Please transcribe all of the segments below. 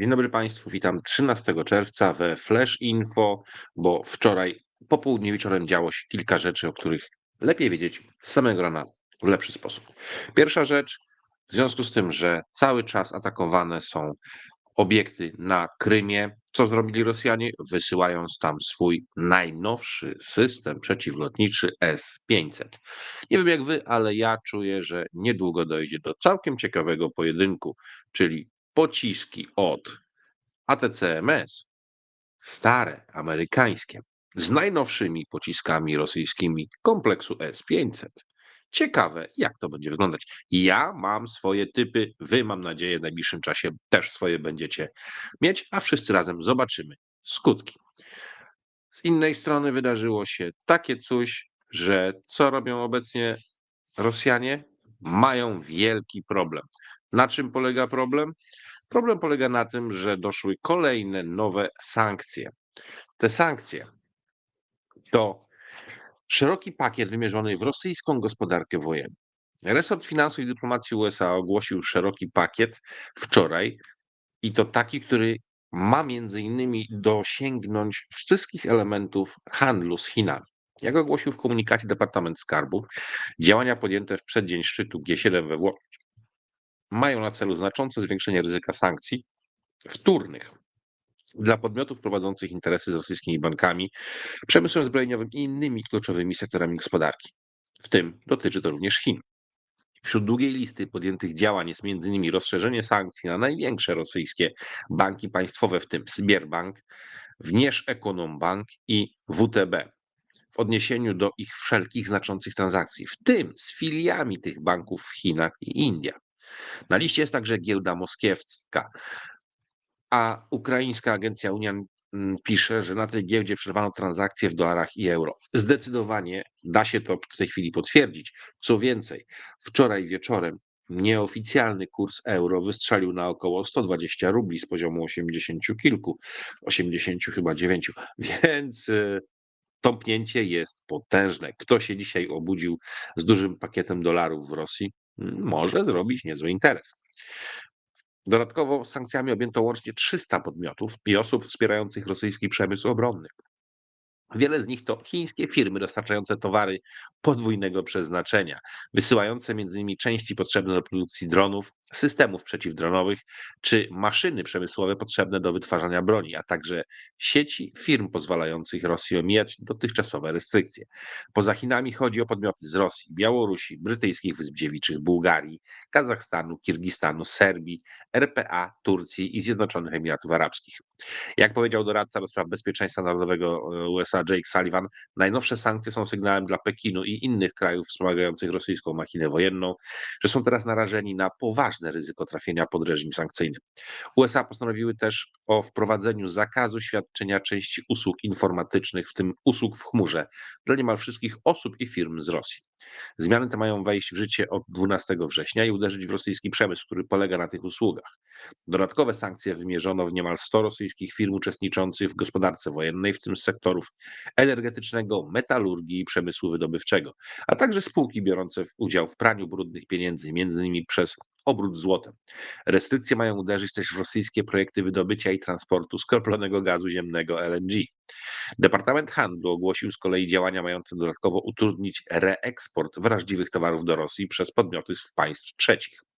Dzień dobry Państwu, witam 13 czerwca we Flash Info, bo wczoraj po południu wieczorem działo się kilka rzeczy, o których lepiej wiedzieć z samego rana w lepszy sposób. Pierwsza rzecz, w związku z tym, że cały czas atakowane są obiekty na Krymie, co zrobili Rosjanie? Wysyłając tam swój najnowszy system przeciwlotniczy S-500. Nie wiem jak wy, ale ja czuję, że niedługo dojdzie do całkiem ciekawego pojedynku, czyli pociski od ATCMS, stare, amerykańskie, z najnowszymi pociskami rosyjskimi kompleksu S-500. Ciekawe, jak to będzie wyglądać. Ja mam swoje typy, wy mam nadzieję w najbliższym czasie też swoje będziecie mieć, a wszyscy razem zobaczymy skutki. Z innej strony wydarzyło się takie coś, że co robią obecnie Rosjanie? Mają wielki problem. Na czym polega problem? Problem polega na tym, że doszły kolejne nowe sankcje. Te sankcje to szeroki pakiet wymierzony w rosyjską gospodarkę wojenną. Resort Finansów i Dyplomacji USA ogłosił szeroki pakiet wczoraj i to taki, który ma między innymi dosięgnąć wszystkich elementów handlu z Chinami. Jak ogłosił w komunikacie Departament Skarbu, działania podjęte w przeddzień szczytu G7 we mają na celu znaczące zwiększenie ryzyka sankcji wtórnych dla podmiotów prowadzących interesy z rosyjskimi bankami, przemysłem zbrojeniowym i innymi kluczowymi sektorami gospodarki. W tym dotyczy to również Chin. Wśród długiej listy podjętych działań jest m.in. rozszerzenie sankcji na największe rosyjskie banki państwowe, w tym Sberbank, Wnieżekonombank i WTB, w odniesieniu do ich wszelkich znaczących transakcji, w tym z filiami tych banków w Chinach i Indiach. Na liście jest także giełda moskiewska, a ukraińska agencja Unian mm, pisze, że na tej giełdzie przerwano transakcje w dolarach i euro. Zdecydowanie da się to w tej chwili potwierdzić. Co więcej, wczoraj wieczorem nieoficjalny kurs euro wystrzelił na około 120 rubli z poziomu 80 kilku, 80 chyba 9, więc y, tąpnięcie jest potężne. Kto się dzisiaj obudził z dużym pakietem dolarów w Rosji, może zrobić niezły interes. Dodatkowo sankcjami objęto łącznie 300 podmiotów i osób wspierających rosyjski przemysł obronny. Wiele z nich to chińskie firmy dostarczające towary podwójnego przeznaczenia, wysyłające m.in. części potrzebne do produkcji dronów, systemów przeciwdronowych czy maszyny przemysłowe potrzebne do wytwarzania broni, a także sieci firm pozwalających Rosji omijać dotychczasowe restrykcje. Poza Chinami chodzi o podmioty z Rosji, Białorusi, brytyjskich Wysp Dziewiczych, Bułgarii, Kazachstanu, Kirgistanu, Serbii, RPA, Turcji i Zjednoczonych Emiratów Arabskich. Jak powiedział doradca do spraw bezpieczeństwa narodowego e, USA Jake Sullivan, najnowsze sankcje są sygnałem dla Pekinu i innych krajów wspomagających rosyjską machinę wojenną, że są teraz narażeni na poważne ryzyko trafienia pod reżim sankcyjny. USA postanowiły też o wprowadzeniu zakazu świadczenia części usług informatycznych, w tym usług w chmurze, dla niemal wszystkich osób i firm z Rosji. Zmiany te mają wejść w życie od 12 września i uderzyć w rosyjski przemysł, który polega na tych usługach. Dodatkowe sankcje wymierzono w niemal 100 rosyjskich firm uczestniczących w gospodarce wojennej, w tym z sektorów energetycznego, metalurgii i przemysłu wydobywczego, a także spółki biorące udział w praniu brudnych pieniędzy, m.in. przez obrót złotem. Restrykcje mają uderzyć też w rosyjskie projekty wydobycia i transportu skroplonego gazu ziemnego LNG. Departament Handlu ogłosił z kolei działania mające dodatkowo utrudnić reeksport wrażliwych towarów do Rosji przez podmioty z państw trzecich.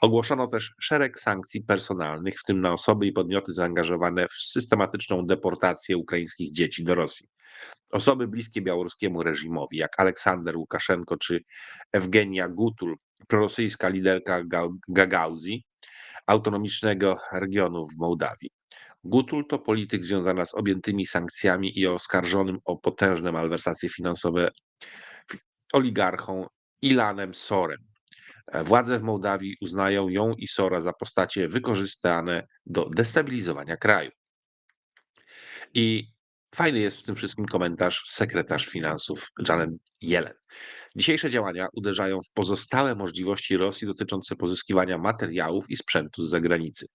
Ogłoszono też szereg sankcji personalnych, w tym na osoby i podmioty zaangażowane w systematyczną deportację ukraińskich dzieci do Rosji. Osoby bliskie białoruskiemu reżimowi, jak Aleksander Łukaszenko czy Ewgenia Gutul, prorosyjska liderka Gagauzi, autonomicznego regionu w Mołdawii. Gutul to polityk związana z objętymi sankcjami i oskarżonym o potężne malwersacje finansowe oligarchą Ilanem Sorem. Władze w Mołdawii uznają ją i Sora za postacie wykorzystane do destabilizowania kraju. I fajny jest w tym wszystkim komentarz sekretarz finansów Janet Yellen. Dzisiejsze działania uderzają w pozostałe możliwości Rosji dotyczące pozyskiwania materiałów i sprzętu z zagranicy.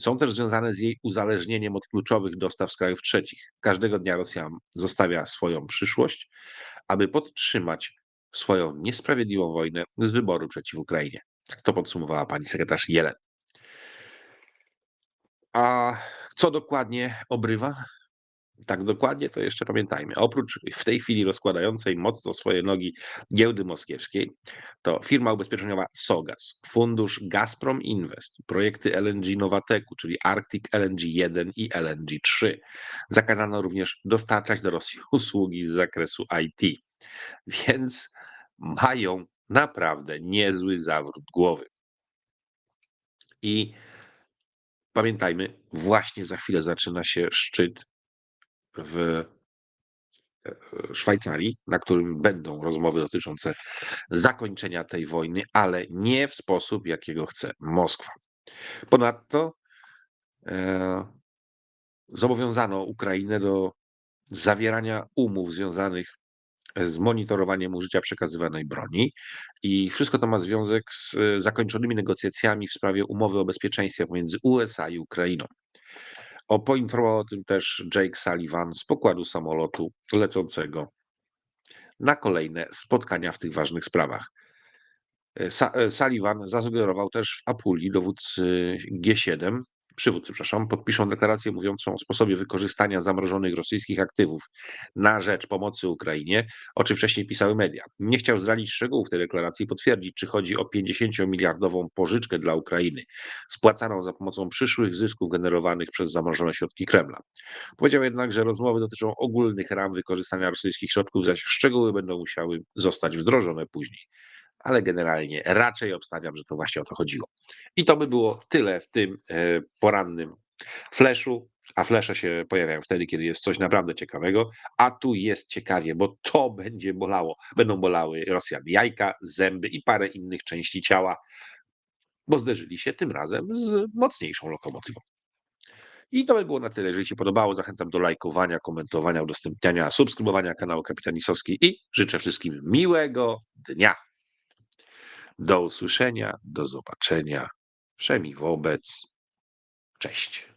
Są też związane z jej uzależnieniem od kluczowych dostaw z krajów trzecich. Każdego dnia Rosja zostawia swoją przyszłość, aby podtrzymać swoją niesprawiedliwą wojnę z wyboru przeciw Ukrainie. Tak to podsumowała pani sekretarz Jelen. a co dokładnie obrywa? Tak dokładnie to jeszcze pamiętajmy. Oprócz w tej chwili rozkładającej mocno swoje nogi giełdy moskiewskiej, to firma ubezpieczeniowa Sogas, fundusz Gazprom Invest, projekty LNG Nowateku, czyli Arctic LNG 1 i LNG 3. Zakazano również dostarczać do Rosji usługi z zakresu IT. Więc mają naprawdę niezły zawrót głowy. I pamiętajmy, właśnie za chwilę zaczyna się szczyt w e, Szwajcarii, na którym będą rozmowy dotyczące zakończenia tej wojny, ale nie w sposób, jakiego chce Moskwa. Ponadto e, zobowiązano Ukrainę do zawierania umów związanych z monitorowaniem użycia przekazywanej broni i wszystko to ma związek z e, zakończonymi negocjacjami w sprawie umowy o bezpieczeństwie pomiędzy USA i Ukrainą. O, poinformował o tym też Jake Sullivan z pokładu samolotu lecącego na kolejne spotkania w tych ważnych sprawach. E, e, Sullivan zasugerował też w Apulii dowódcy G7, przywódcy, przepraszam, podpiszą deklarację mówiącą o sposobie wykorzystania zamrożonych rosyjskich aktywów na rzecz pomocy Ukrainie, o czym wcześniej pisały media. Nie chciał zdradzić szczegółów tej deklaracji i potwierdzić, czy chodzi o 50-miliardową pożyczkę dla Ukrainy, spłacaną za pomocą przyszłych zysków generowanych przez zamrożone środki Kremla. Powiedział jednak, że rozmowy dotyczą ogólnych ram wykorzystania rosyjskich środków, zaś szczegóły będą musiały zostać wdrożone później ale generalnie raczej obstawiam, że to właśnie o to chodziło. I to by było tyle w tym e, porannym flashu. A flesze się pojawiają wtedy, kiedy jest coś naprawdę ciekawego, a tu jest ciekawie, bo to będzie bolało. Będą bolały Rosjan jajka, zęby i parę innych części ciała, bo zderzyli się tym razem z mocniejszą lokomotywą. I to by było na tyle. Jeżeli się podobało, zachęcam do lajkowania, komentowania, udostępniania, subskrybowania kanału Kapitanisowski i życzę wszystkim miłego dnia. Do usłyszenia, do zobaczenia. Wszemi wobec. Cześć.